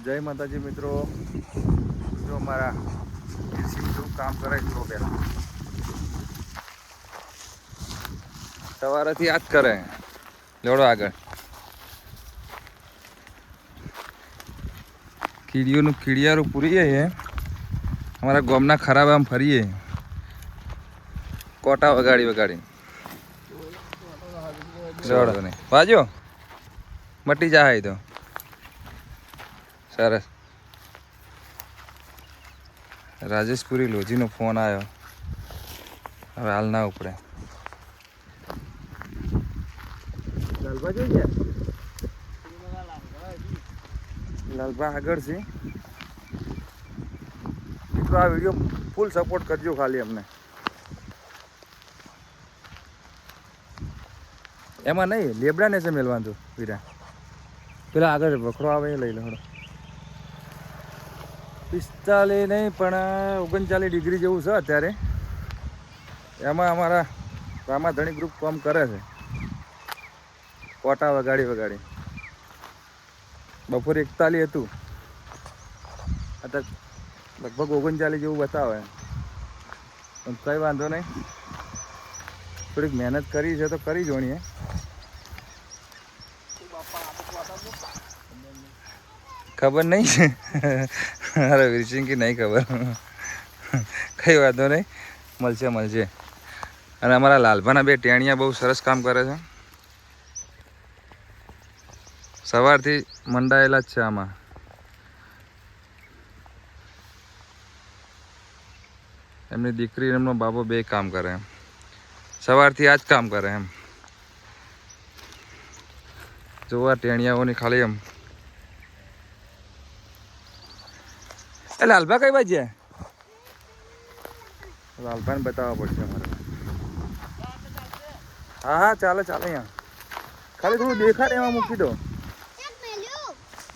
જય માતાજી મિત્રો. જો મારા જેવું કામ કરે જો પહેલાં સવારેથી યાદ કરે. લેવડો આગળ. કીડીઓનું કીડિયારું પૂરીએ છે અમારા ગોમના ખરાબ આમ ફરીએ. કોટા વગાડી વગાડી વાજો. મટી જાય તો. સરસ. રાજેશપુરી લોજીનો ફોન આવ્યો હવે હાલ ના ઉપડે. જોઈ આગળ છે. મિત્રો આ વીડિયો ફૂલ સપોર્ટ કરજો ખાલી અમને. એમાં નહીં લેબડાને છે મેલવાનું તું વીરા. પેલા આગળ વખરો આવે એ લઈ લો પિસ્તાલીસ નહીં, પણ ઓગણચાલીસ ડિગ્રી જેવું છે અત્યારે. એમાં અમારા રામાધણી ગ્રુપ કામ કરે છે. કોટા વગાડી વગાડી. બપોર એકતાલીસ હતું. અત્યારે લગભગ ઓગણચાલીસ જેવું બતાવે. પણ કંઈ વાંધો નહીં. થોડીક મહેનત કરી છે તો કરી જોણીએ. ખબર નહીં. અરે વીરસિંહ નહીં ખબર. કઈ વાંધો નહીં. મળશે મળશે. અને અમારા લાલભાના બે ટેણિયા બહુ સરસ કામ કરે છે. સવારથી મંડાયેલા જ છે આમાં. એમની દીકરી એમનો બાબો બે કામ કરે એમ. સવારથી આ જ કામ કરે એમ. જોવા ટેણિયાઓની ખાલી એમ. એ લાલભા કઈ બાજુ છે? લાલભાને બતાવવા પડશે અમારે. હા હા ચાલે ચાલે અહીંયા. ખાલી થોડું દેખાડે એમાં મૂકી દો.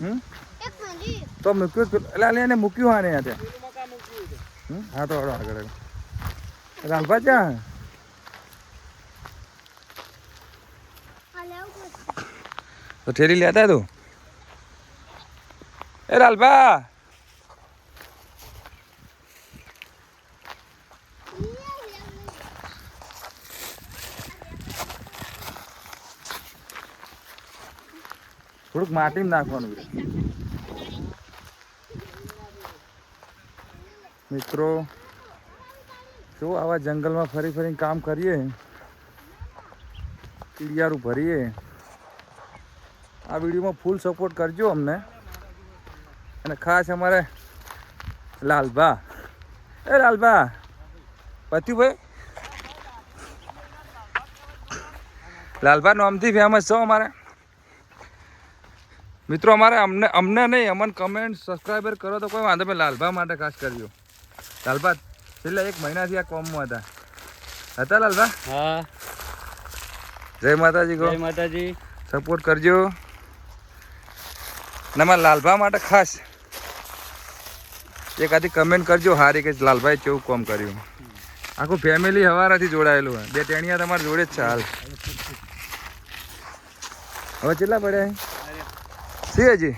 હમ? તો મૂક્યું એટલે એને મૂક્યું હા ને ત્યાં હમ? હા તો હળો આગળ. લાલભા પડશે. તો ઠેરી લેતા તું? એ લાલભા! થોડુંક માટી નાખવાનું મિત્રો, જો આવા જંગલમાં ફરી ફરીને કામ કરીએ કીડિયારું ભરીએ, આ વિડીયોમાં ફૂલ સપોર્ટ કરજો અમને. અને ખાસ અમારે લાલભા. એ લાલભા, પતિભાઈ. લાલભા, નામથી ફેમસ છો અમારે. મિત્રો અમારે અમને અમને નહીં અમને કમેન્ટ સબસ્ક્રાઈબર કરો તો કોઈ વાંધો નહીં લાલભા માટે ખાસ કરજો. લાલભા છેલ્લા એક મહિનાથી આ કોમમાં હતા. હતા લાલભા? હા. જય માતાજી જય માતાજી. સપોર્ટ કરજો. અને અમારા લાલભા માટે ખાસ એક આથી કમેન્ટ કરજો હારી કે લાલભાઈ કેવું કોમ કર્યું. આખું ફેમિલી હવારાથી જોડાયેલું બે ટેણિયા તમારા જોડે જ છે હાલ. હવે કેટલા પડ્યા? છે હજી.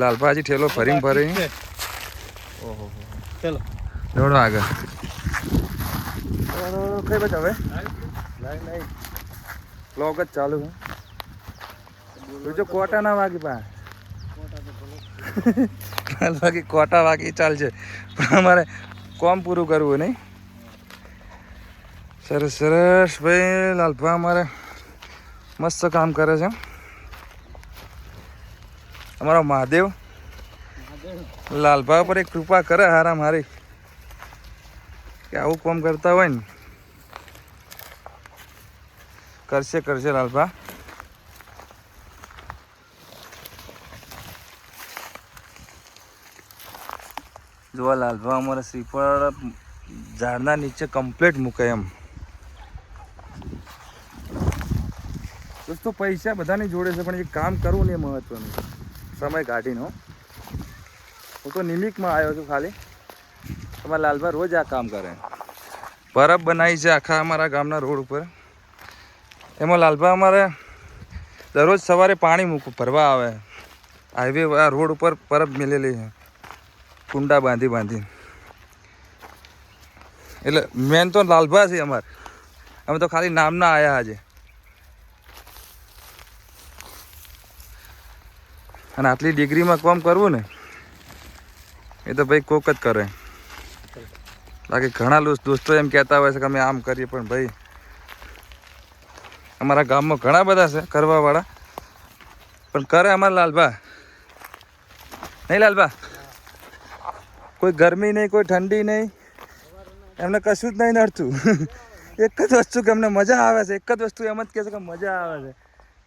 લાલભાજી ઠેલો ફરીને ફરી ઓહો. ચલો. દોડો આગળ. કઈ બચ હવે. બ્લોગ જ ચાલુ છે. જો કોટા ના વાગી પા બાકી કોટા વાગી ચાલશે. પણ અમારે કોમ પૂરું કરવું નહીં. સરસ સરસ. ભાઈ લાલભા અમારે મસ્ત કામ કરે છે. અમારો મહાદેવ. લાલભા પર એક કૃપા કરે હારા મારી. કે આવું કોમ કરતા હોય ને. કરશે કરશે લાલભા. જોવા લાલભા, અમારા શ્રીફળ ઝાડના નીચે કમ્પ્લેટ મૂકે એમ. દોસ્તો પૈસા બધાની જોડે છે, પણ જે કામ કરવું ને એ મહત્વનું છે. સમય કાઢીનો હું. તો નિમિકમાં આવ્યો છું ખાલી. તમારા લાલભાઈ રોજ આ કામ કરે. બરફ બનાવી છે આખા અમારા ગામના રોડ ઉપર. એમાં લાલભા અમારે દરરોજ સવારે પાણી મૂકવું ભરવા આવે. હાઈવે આ રોડ ઉપર પરબ મેલેલી છે. કુંડા બાંધી બાંધી એટલે મેન તો લાલભા છે અમારે. અમે તો ખાલી નામના આવ્યા આજે. અને આટલી ડિગ્રીમાં કોમ કરવું ને, એ તો ભાઈ કોક જ કરે. બાકી ઘણા દોસ્તો એમ કહેતા હોય છે કે અમે આમ કરીએ, પણ ભાઈ, અમારા ગામમાં ઘણા બધા છે કરવાવાળા પણ કરે અમારા લાલભા. નહીં લાલભા? કોઈ ગરમી નહીં, કોઈ ઠંડી નહીં. એમને કશું જ નહીં નડતું. એક જ વસ્તુ કે અમને મજા આવે છે, એક જ વસ્તુ એમ જ કહે છે કે મજા આવે છે.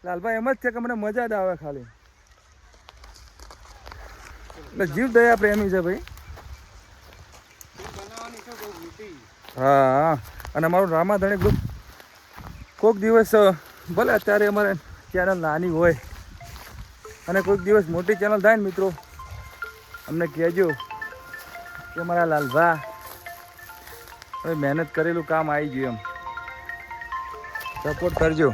લાલભાઈ એમ જ છે કે મને મજા જ આવે ખાલી. એટલે જીવ દયા પ્રેમી છે ભાઈ. હા અને અમારું રામાધણી ગ્રુપ કોઈક દિવસ ભલે અત્યારે અમારે ચેનલ નાની હોય, અને કોઈક દિવસ મોટી ચેનલ થાય ને મિત્રો, અમને કહેજો કે મારા લાલભા, હવે મહેનત કરેલું કામ આવી ગયું એમ. સપોર્ટ કરજો.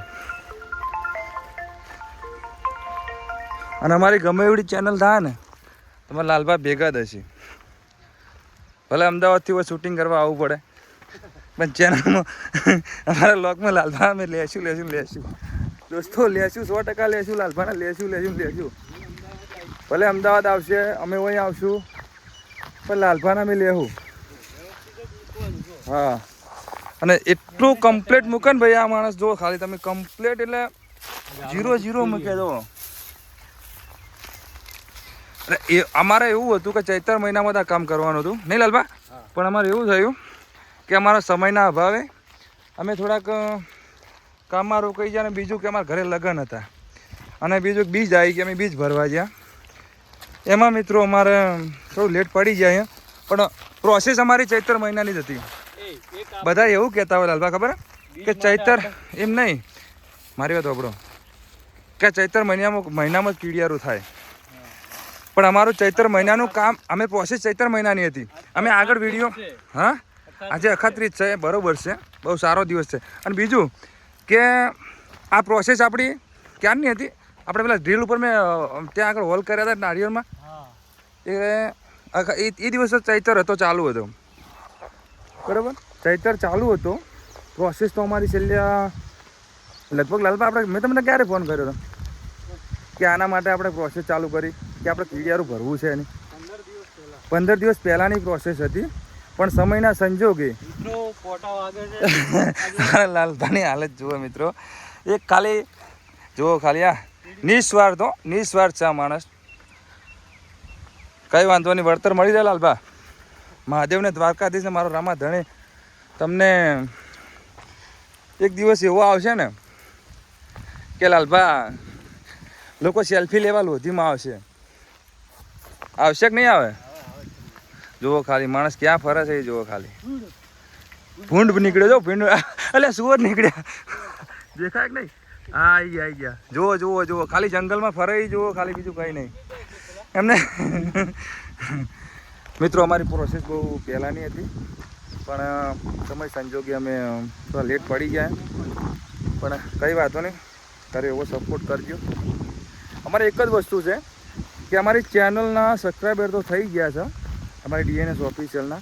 અને અમારી ગમે એવડી ચેનલ થાય ને તમારા લાલભા ભેગા જ હશે. ભલે અમદાવાદથી હોય શૂટિંગ કરવા આવવું પડે. પણ ચેનલમાં અમારા લોકમાં લાલભા અમે લેશું લેશું લેશું. દોસ્તો, લેશું, સો ટકા લેશું લાલભાને લેશું લેશું લેશું. ભલે અમદાવાદ આવશે, અમે અહીં આવશું, પણ લાલભાને અમે લેવું હા. અને એટલું કમ્પ્લેટ મૂકે ને ભાઈ, આ માણસ જો ખાલી તમે કમ્પ્લેટ એટલે જીરો જીરો મૂકે અરે એ અમારે એવું હતું કે ચૈતર મહિનામાં આ કામ કરવાનું હતું. નહીં લાલબા પણ અમારે એવું થયું કે અમારા સમયના અભાવે અમે થોડાક કામમાં રોકાઈ ગયા અને બીજું કે અમારા ઘરે લગ્ન હતા. અને બીજું બીજ આવી ગયા અમે બીજ ભરવા ગયા. એમાં મિત્રો અમારે થોડું લેટ પડી જાય પણ પ્રોસેસ અમારી ચૈતર મહિનાની જ હતી. બધા એવું કહેતા હોય લાલભા ખબર? કે ચૈતર એમ નહીં. મારી વાત વાપરો કે ચૈતર મહિનામાં મહિનામાં જ કીડિયારું થાય. પણ અમારું ચૈતર મહિનાનું કામ અમે પ્રોસેસ ચૈતર મહિનાની હતી. અમે આગળ વીડિયો હા? આજે અખાત્રીજ છે બરાબર છે. બહુ સારો દિવસ છે. અને બીજું કે આ પ્રોસેસ આપણી ક્યારની હતી? આપણે પેલા ડ્રીલ ઉપર મેં ત્યાં આગળ હોલ કર્યા હતા નારિયેળમાં એ એ દિવસ ચૈતર હતો ચાલુ હતો. બરાબર? ચૈતર ચાલુ હતો. પ્રોસેસ તો અમારી છેલ્લે લગભગ લાલભા આપણે મેં તમને ક્યારે ફોન કર્યો હતો? કે આના માટે આપણે પ્રોસેસ ચાલુ કરી કે આપણે ક્લિયરું ભરવું છે એની. પંદર દિવસ પહેલાંની પ્રોસેસ હતી પણ સમયના સંજોગે લાલતાની હાલત જુઓ મિત્રો. એક ખાલી જુઓ ખાલી આ નિસ્વાર્થ હો નિસ્વાર્થ છે આ માણસ. કઈ વાંધો નહીં વળતર મળી જાય લાલભા. મહાદેવને દ્વારકાધીશને મારો રામા ધણી. તમને એક દિવસ એવો આવશે ને કે લાલભા લોકો સેલ્ફી લેવા લોધીમાં આવશે. આવશે કે નહીં આવે? જુઓ ખાલી, માણસ ક્યાં ફરે છે એ જુઓ ખાલી. ભૂંડ નીકળ્યો જો, ભીંડ. એટલે સુવર નીકળ્યા દેખાય કે નહીં? હા આવી ગયા આવી ગયા. જુઓ જુઓ જુઓ. ખાલી જંગલમાં ફરે જુઓ ખાલી બીજું કંઈ નહીં. એમને મિત્રો, અમારી પ્રોસેસ બહુ પહેલાંની હતી. પણ સમય સંજોગે અમે થોડા લેટ પડી ગયા પણ, કંઈ વાંધો નહીં. તારે એવો સપોર્ટ કરજો. અમારે એક જ વસ્તુ છે કે અમારી ચેનલના સબસ્ક્રાઈબર તો થઈ ગયા છે, અમારી ડીએનએસ ઓફિશિયલના.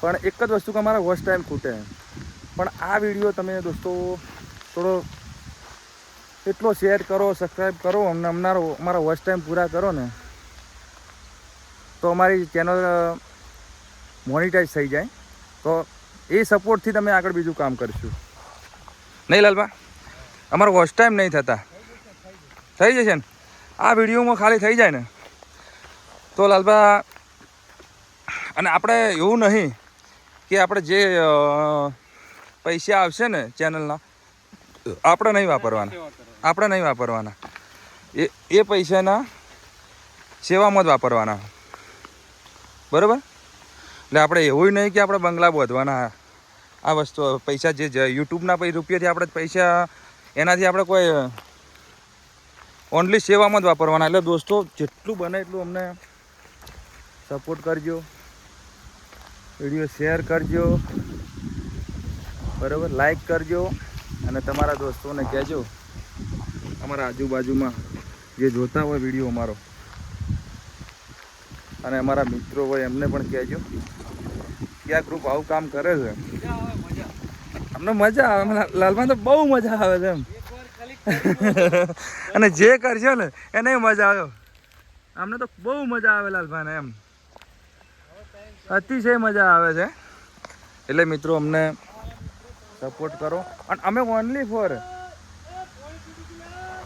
પણ એક જ વસ્તુ કે અમારા વોચ ટાઈમ ખૂટે. પણ આ વીડિયો તમે દોસ્તો થોડો એટલો શેર કરો સબસ્ક્રાઈબ કરો અમને અમારો અમારા વોચ ટાઈમ પૂરા કરો ને, તો અમારી ચેનલ મોનિટાઈઝ થઈ જાય. તો એ સપોર્ટથી તમે આગળ બીજું કામ કરશું. નહીં લાલબા અમારો વોચ ટાઈમ નહીં થતા. થઈ જશે ને? આ વિડીયોમાં ખાલી થઈ જાય ને? તો લાલબા અને આપણે એવું નહીં કે આપણે જે પૈસા આવશે ને ચેનલના, આપણે નહીં વાપરવાના. આપણે નહીં વાપરવાના. એ એ પૈસાના સેવામાં જ વાપરવાના. બરાબર? એટલે આપણે એવું નહીં કે આપણે બંગલા બોધવાના. આ વસ્તુ, પૈસા જે યુટ્યુબના રૂપિયાથી આપણે પૈસા, એનાથી આપણે કોઈ ઓનલી સેવામાં જ વાપરવાના. એટલે દોસ્તો, જેટલું બને એટલું અમને સપોર્ટ કરજો. વીડિયો શેર કરજો. બરાબર? લાઈક કરજો. અને તમારા દોસ્તોને કહેજો, અમારા આજુબાજુમાં જે જોતા હોય વીડિયો અમારો. અને અમારા મિત્રો હોય એમને પણ કહેજો કે આ ગ્રુપ આવું કામ કરે છે. અમને મજા આવે. લાલમાં તો બહુ મજા આવે છે એમ. અને જે કરશો ને, એને મજા આવ્યો અમને તો બહુ મજા આવે લાલભાઈને એમ. અતિશય મજા આવે છે. એટલે મિત્રો અમને સપોર્ટ કરો. અને અમે ઓનલી ફોર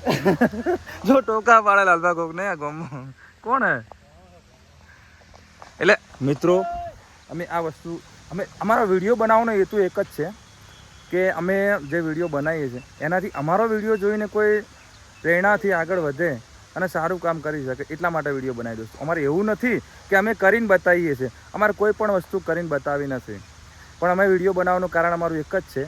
જો ટોકા પાડે લાલભા કોક ને ગમ કોણ હે? એટલે મિત્રો, અમે આ વસ્તુ, અમે, અમારો વીડિયો બનાવવાનો હેતુ એક જ છે. કે અમે જે વીડિયો બનાવીએ છીએ, એનાથી અમારો વીડિયો જોઈને કોઈ પ્રેરણાથી આગળ વધે અને સારું કામ કરી શકે, એટલા માટે વીડિયો બનાવી દઉં અમારે એવું નથી કે અમે કરીને બતાવીએ છીએ. અમારે કોઈ પણ વસ્તુ કરીને બતાવી નથી. પણ અમે વીડિયો બનાવવાનું કારણ અમારું એક જ છે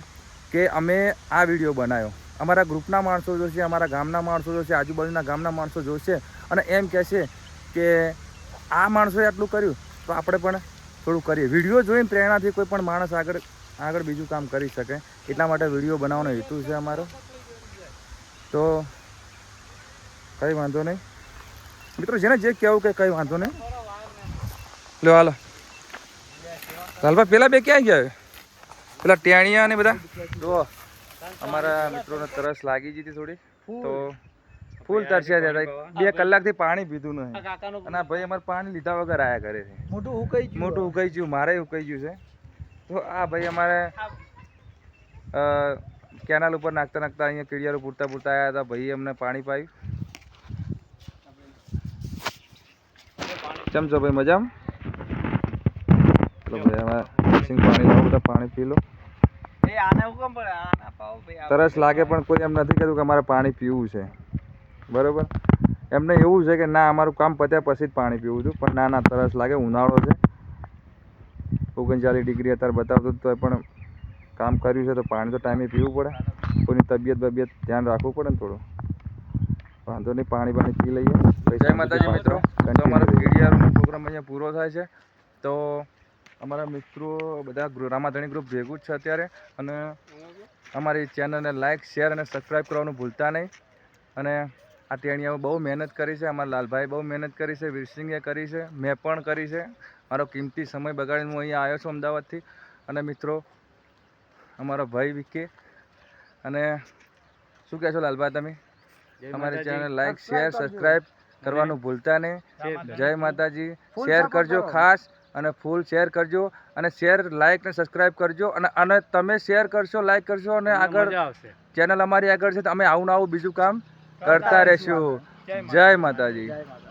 કે અમે આ વીડિયો બનાવ્યો. અમારા ગ્રુપના માણસો જોશે, અમારા ગામના માણસો જોશે, આજુબાજુના ગામના માણસો જોશે અને એમ કહેશે કે આ માણસોએ આટલું કર્યું, તો આપણે પણ થોડું કરીએ. વીડિયો જોઈને પ્રેરણાથી કોઈ પણ માણસ આગળ આગળ બીજું કામ કરી શકે. એટલા માટે વીડિયો બનાવવાનો હેતુ છે અમારો. તો કંઈ વાંધો નહીં. મિત્રો જેને જે કહેવું કે કંઈ વાંધો નહીં. લો હાલો. લાલભાઈ પેલા બે ક્યાં ગયા? પેલા ટેણિયા ને બધા? જુઓ અમારા મિત્રોને તરસ લાગી ગઈ હતી થોડી. તો ફૂલ તરસ્યા હતા. બે કલાકથી પાણી પીધું નહીં. અને ભાઈ અમારે પાણી લીધા વગર આયા કરે છે. મોટું ઉકાઈ ગયું. મોટું ઉકાઈ ગયું મારે ઉકાઈ ગયું છે. તો આ ભાઈ અમારે કેનાલ ઉપર નાખતા નાખતા અહીંયા કીડિયારો પૂરતા પૂરતા આવ્યા હતા. ભાઈ અમને પાણી પાયું. કેમ છો ભાઈ? મજામાં? ચલો ભાઈ હવે મિક્સિંગ પાણી બધા પાણી પી લો. તરસ લાગે પણ કોઈ એમ નથી કહેતું કે અમારે પાણી પીવું છે. બરોબર? એમને એવું છે કે ના અમારું કામ પત્યા પછી જ પાણી પીવું છું. પણ ના ના તરસ લાગે ઉનાળો છે. ઓગણચાલીસ ડિગ્રી અત્યારે બતાવતું તો પણ કામ કર્યું છે તો પાણી તો ટાઈમે પીવું પડે. કોઈની તબિયત બબિયત ધ્યાન રાખવું પડે ને થોડું. વાંધો નહીં પાણી પાણી પી લઈએ. જય માતાજી મિત્રો. તો અમારો કીડિયારોનો પ્રોગ્રામ અહીંયા પૂરો થાય છે. તો અમારા મિત્રો બધા રામાધણી ગ્રુપ ભેગું જ છે અત્યારે. અને અમારી ચેનલને લાઇક શેર અને સબસ્ક્રાઈબ કરવાનું ભૂલતા નહીં. અને આ ટેણીયાઓ બહુ મહેનત કરી છે અમારા લાલભાઈ બહુ મહેનત કરી છે વીરસિંગે કરી છે મેં પણ કરી છે. મારો કિંમતી સમય બગાડીને હું અહીંયા આવ્યો છું અમદાવાદથી. અને મિત્રો અમારો ભાઈ વિકે. અને શું કહેશો લાલભાઈ તમે? અમારી ચેનલ લાઈક શેર સબસ્ક્રાઈબ કરવાનું ભૂલતા નહીં. જય માતાજી. શેર કરજો ખાસ અને ફૂલ શેર કરજો. અને શેર લાઈક ને સબસ્ક્રાઈબ કરજો. અને અને તમે શેર કરશો લાઈક કરશો અને આગળ ચેનલ અમારી આગળ છે તો અમે આવું ને આવું બીજું કામ કરતા રહેશું જય માતાજી. જય માતા